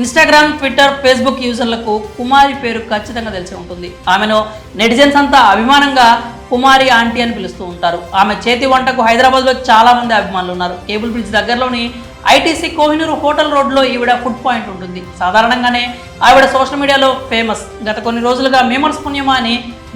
Instagram Twitter Facebook యూజర్లకు కుమారి పేరు ఖచ్చితంగా తెలిసి ఉంటుంది. ఆమెను నెటిజన్స్ అంతా అభిమానంగా కుమారి ఆంటీ అని పిలుస్తూ ఉంటారు. ఆమె చేతి వంటకు హైదరాబాద్లో చాలా మంది అభిమానులు ఉన్నారు. కేబుల్ బ్రిడ్జ్ దగ్గరలోని ఐటీసీ కోహినూరు హోటల్ రోడ్లో ఈవిడ ఫుడ్ పాయింట్ ఉంటుంది. సాధారణంగానే ఆవిడ సోషల్ మీడియాలో ఫేమస్. గత కొన్ని రోజులుగా మేమర్స్ పుణ్యమా అని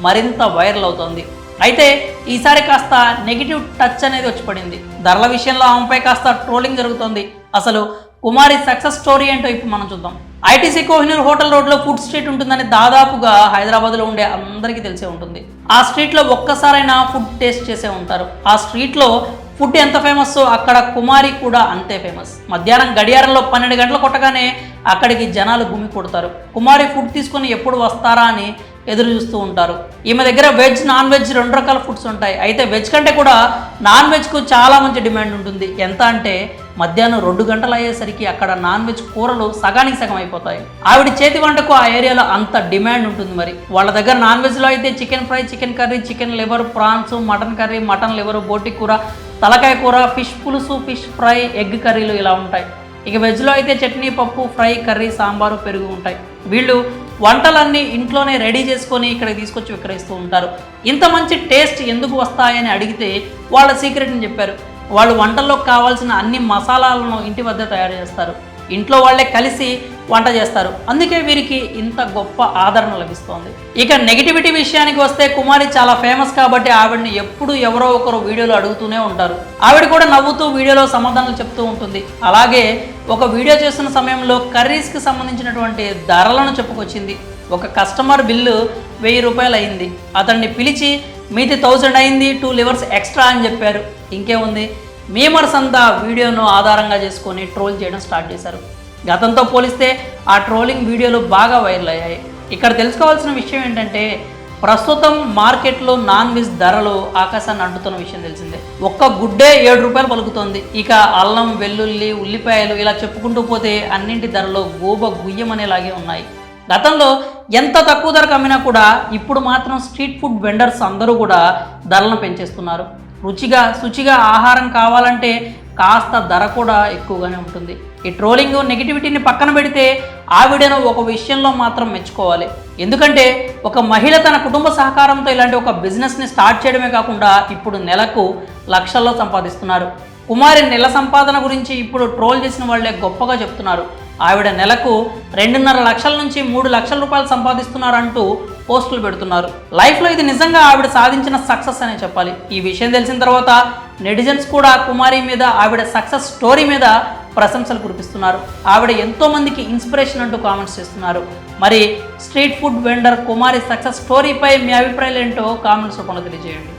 మరింత వైరల్ అవుతోంది. అయితే ఈసారి కాస్త నెగిటివ్ టచ్ అనేది వచ్చి పడింది ధరల విషయంలో ఆమెపై కాస్త ట్రోలింగ్ జరుగుతోంది. అసలు కుమారి సక్సెస్ స్టోరీ ఏంటో ఇప్పుడు మనం చూద్దాం. ఐటీసీ కోహినూర్ హోటల్ రోడ్లో ఫుడ్ స్ట్రీట్ ఉంటుందని దాదాపుగా హైదరాబాద్లో ఉండే అందరికీ తెలిసే ఉంటుంది. ఆ స్ట్రీట్లో ఒక్కసారైనా ఫుడ్ టేస్ట్ చేసే ఉంటారు. ఆ స్ట్రీట్లో ఫుడ్ ఎంత ఫేమస్? అక్కడ కుమారి కూడా అంతే ఫేమస్. మధ్యాహ్నం గడియారంలో పన్నెండు గంటలు కొట్టగానే అక్కడికి జనాలు గుమి కొడతారు కుమారి ఫుడ్ తీసుకొని ఎప్పుడు వస్తారా అని ఎదురు చూస్తూ ఉంటారు. ఈమె దగ్గర వెజ్ నాన్ వెజ్ రెండు రకాల ఫుడ్స్ ఉంటాయి. అయితే వెజ్ కంటే కూడా నాన్ వెజ్కు చాలా మంచి డిమాండ్ ఉంటుంది. ఎంత అంటే మధ్యాహ్నం రెండు గంటలు అయ్యేసరికి అక్కడ నాన్ వెజ్ కూరలు సగానికి సగం అయిపోతాయి. ఆవిడ చేతి వంటకు ఆ ఏరియాలో అంత డిమాండ్ ఉంటుంది మరి. వాళ్ళ దగ్గర నాన్ వెజ్లో అయితే chicken fry chicken curry chicken liver prawns mutton curry mutton liver బోటి కూర తలకాయ కూర ఫిష్ పులుసు ఫిష్ ఫ్రై ఎగ్ కర్రీలు ఇలా ఉంటాయి. ఇక వెజ్లో అయితే చట్నీ పప్పు ఫ్రై కర్రీ సాంబారు పెరుగు ఉంటాయి. వీళ్ళు వంటలన్నీ ఇంట్లోనే రెడీ చేసుకొని ఇక్కడికి తీసుకొచ్చి విక్రయిస్తూ ఉంటారు. ఇంత మంచి టేస్ట్ ఎందుకు వస్తాయని అడిగితే వాళ్ళ సీక్రెట్ని చెప్పారు. వాళ్ళు వంటల్లో కావాల్సిన అన్ని మసాలాలను ఇంటి వద్ద తయారు చేస్తారు. ఇంట్లో వాళ్ళే కలిసి వంట చేస్తారు. అందుకే వీరికి ఇంత గొప్ప ఆదరణ లభిస్తోంది. ఇక నెగిటివిటీ విషయానికి వస్తే కుమారి చాలా ఫేమస్ కాబట్టి ఆవిడని ఎప్పుడు ఎవరో ఒకరు వీడియోలో అడుగుతూనే ఉంటారు. ఆవిడ కూడా నవ్వుతూ వీడియోలో సమాధానాలు చెప్తూ ఉంటుంది. అలాగే ఒక వీడియో చేస్తున్న సమయంలో కర్రీస్కి సంబంధించినటువంటి ధరలను చెప్పుకొచ్చింది. ఒక కస్టమర్ బిల్లు వెయ్యి రూపాయలు అయింది. అతన్ని పిలిచి మీది థౌజండ్ అయింది టూ లివర్స్ ఎక్స్ట్రా అని చెప్పారు. ఇంకేముంది? మేమర్స్ అంతా వీడియోను ఆధారంగా చేసుకొని ట్రోల్ చేయడం స్టార్ట్ చేశారు. గతంతో పోలిస్తే ఆ ట్రోలింగ్ వీడియోలు బాగా వైరల్ అయ్యాయి. ఇక్కడ తెలుసుకోవాల్సిన విషయం ఏంటంటే ప్రస్తుతం మార్కెట్లో నాన్ వెజ్ ధరలు ఆకాశాన్ని అంటుతున్న విషయం తెలిసిందే. ఒక్క గుడ్డే ఏడు రూపాయలు పలుకుతోంది. ఇక అల్లం వెల్లుల్లి ఉల్లిపాయలు ఇలా చెప్పుకుంటూ పోతే అన్నింటి ధరలు గోబ గుయ్యమనేలాగే ఉన్నాయి. గతంలో ఎంత తక్కువ ధరకు అమ్మినా కూడా ఇప్పుడు మాత్రం స్ట్రీట్ ఫుడ్ వెండర్స్ అందరూ కూడా ధరలను పెంచేస్తున్నారు. రుచిగా శుచిగా ఆహారం కావాలంటే కాస్త ధర కూడా ఎక్కువగానే ఉంటుంది. ఈ ట్రోలింగ్ నెగిటివిటీని పక్కన పెడితే ఆవిడను ఒక విషయంలో మాత్రం మెచ్చుకోవాలి. ఎందుకంటే ఒక మహిళ తన కుటుంబ సహకారంతో ఇలాంటి ఒక బిజినెస్ని స్టార్ట్ చేయడమే కాకుండా ఇప్పుడు నెలకు లక్షల్లో సంపాదిస్తున్నారు. కుమారి నెల సంపాదన గురించి ఇప్పుడు ట్రోల్ చేసిన వాళ్ళే గొప్పగా చెప్తున్నారు. ఆవిడ నెలకు రెండున్నర లక్షల నుంచి మూడు లక్షల రూపాయలు సంపాదిస్తున్నారంటూ పోస్టులు పెడుతున్నారు. లైఫ్లో ఇది నిజంగా ఆవిడ సాధించిన సక్సెస్ అనే చెప్పాలి. ఈ విషయం తెలిసిన తర్వాత నెటిజన్స్ కూడా కుమారి మీద ఆవిడ సక్సెస్ స్టోరీ మీద ప్రశంసలు కురిపిస్తున్నారు. ఆవిడ ఎంతోమందికి ఇన్స్పిరేషన్ అంటూ కామెంట్స్ చేస్తున్నారు. మరి street food vendor Kumari success స్టోరీపై మీ అభిప్రాయాలు ఏంటో కామెంట్స్ రూపంలో తెలియజేయండి.